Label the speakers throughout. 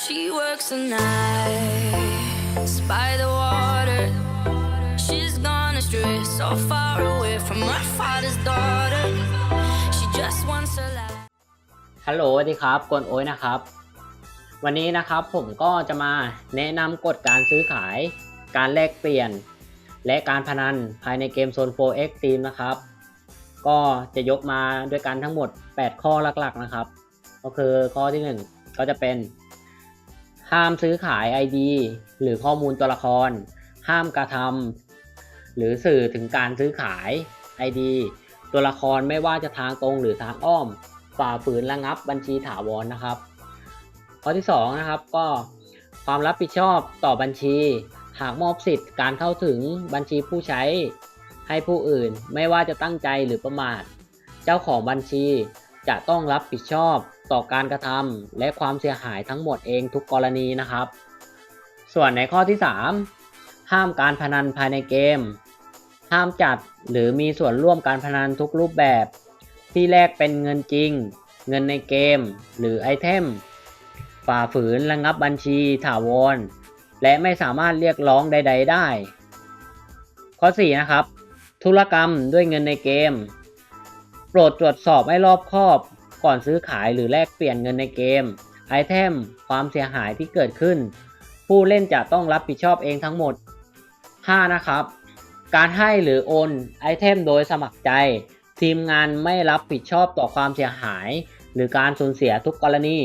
Speaker 1: She works the nights by the water. She's gone astray, so far away from her father's daughter. She just wants a life.
Speaker 2: ฮัลโหลสวัสดีครับกวนโอ้ยนะครับ วันนี้นะครับผมก็จะมาแนะนำกฎการซื้อขาย การแลกเปลี่ยน และการพนันภายในเกมโซน 4X Team นะครับ ก็จะยกมาด้วยกันทั้งหมด 8 ข้อหลักๆนะครับ ก็คือข้อที่ 1 ก็จะเป็น ห้ามซื้อขาย ID หรือข้อมูลตัวละคร ห้ามกระทำหรือสื่อถึงการซื้อขาย ID ตัวละครไม่ว่าจะทางตรงหรือทางอ้อม ฝ่าฝืนระงับบัญชีถาวรนะครับ ข้อที่2นะครับก็ความรับผิดชอบต่อบัญชี หากมอบสิทธิ์การเข้าถึงบัญชีผู้ใช้ ให้ผู้อื่นไม่ว่าจะตั้งใจหรือประมาท เจ้าของบัญชีจะต้องรับผิดชอบต่อการกระทำและความเสียหายทั้งหมดเองทุกกรณีนะครับ ส่วนในข้อที่ 3 ห้ามการพนันภายในเกม ห้ามจัดหรือมีส่วนร่วมการพนันทุกรูปแบบ ที่แลกเป็นเงินจริง เงินในเกม หรือไอเทมฝ่าฝืนระงับบัญชีถาวร และไม่สามารถเรียกร้องใด ๆ ได้ ข้อ 4 นะครับ ธุรกรรมด้วยเงินในเกม โปรดตรวจสอบให้รอบคอบ ก่อนซื้อขายหรือแลกเปลี่ยนเงินในเกม ไอเทม ความเสียหายที่เกิดขึ้น ผู้เล่นจะต้องรับผิดชอบเองทั้งหมด 5 นะครับ การให้หรือโอนไอเทมโดยสมัครใจ ทีมงานไม่รับผิดชอบต่อความเสียหาย หรือการสูญเสียทุกกรณี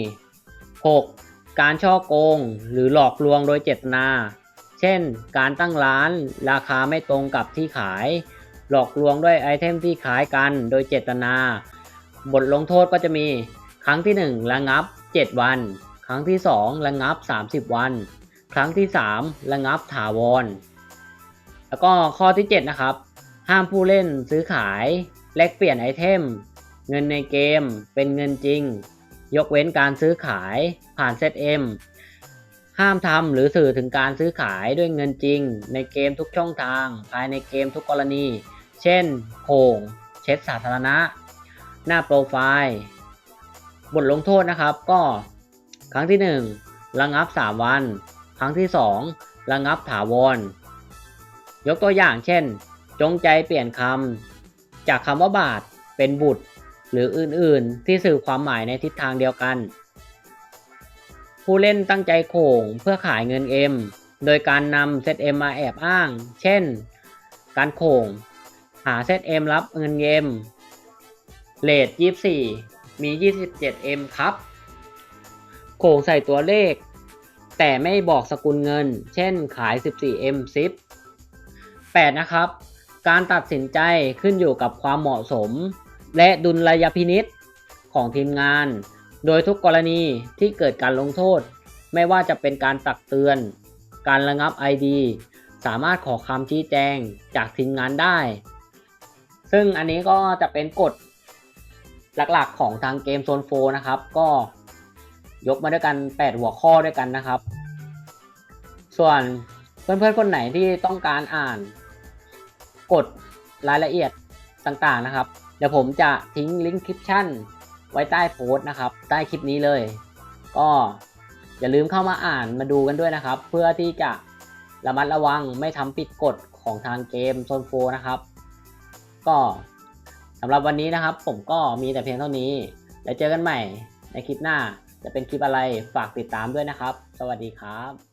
Speaker 2: 6. การช่อโกง หรือหลอกลวงโดยเจตนา เช่น การตั้งร้านราคาไม่ตรงกับที่ขาย หลอกลวงด้วยไอเทมที่ขายกันโดยเจตนา บทลงโทษก็จะมีครั้งที่ 1 ระงับ 7 วัน ครั้งที่ 2 ระงับ 30 วัน ครั้งที่ 3 ระงับถาวร แล้วก็ข้อที่ 7 นะครับ ห้ามผู้เล่นซื้อขาย แลกเปลี่ยนไอเทม เงินในเกม เป็นเงินจริง ยกเว้นการซื้อขายผ่านเซตเอ็มห้ามทำหรือสื่อถึงการซื้อขายด้วยเงินจริง ในเกมทุกช่องทาง ภายในเกมทุกกรณี เช่นโขงเช็ดสาธารณะ หน้าโปรไฟล์บทลงโทษนะครับก็ครั้งที่ 1 ระงับ 3 วัน ครั้งที่ 2 ระงับถาวร ยกตัวอย่างเช่น จงใจเปลี่ยนคำจากคำว่าบาทเป็นบุตร หรืออื่นๆ ที่สื่อความหมายในทิศทางเดียวกัน ผู้เล่นตั้งใจโข่งเพื่อขายเงิน M โดยการนำเซต M มาแอบอ้าง เช่น การโข่งหาเซต M รับเงิน M เลท24 มี 27M ครับ โขงใส่ตัวเลข แต่ไม่บอกสกุลเงิน เช่นขาย 14M ซิป8นะครับ การตัดสินใจขึ้นอยู่กับความเหมาะสม และดุลยพินิษของทีมงาน โดยทุกกรณีที่เกิดการลงโทษ ไม่ว่าจะเป็นการตักเตือน การระงับ ID สามารถขอคำชี้แจงจากทีมงานได้ ซึ่งอันนี้ก็จะเป็นกฎ หลักๆของทางเกมโซนโฟนะครับ ก็ยกมาด้วยกัน 8 หัวข้อด้วยกันนะครับ ส่วนเพื่อนๆคนไหนที่ต้องการอ่านกฎรายละเอียดต่างๆนะครับ เดี๋ยวผมจะทิ้งลิงก์คลิปชั่นไว้ใต้โพสต์นะครับ ใต้คลิปนี้เลย ก็อย่าลืมเข้ามาอ่านมาดูกันด้วยนะครับ เพื่อที่จะระมัดระวังไม่ทำผิดกฎของทางเกมโซนโฟนะครับ ก็ สำหรับวันนี้นะครับ ผมก็มีแต่เพียงเท่านี้ แล้วเจอกันใหม่ในคลิปหน้า จะเป็นคลิปอะไรฝากติดตามด้วยนะครับ สวัสดีครับ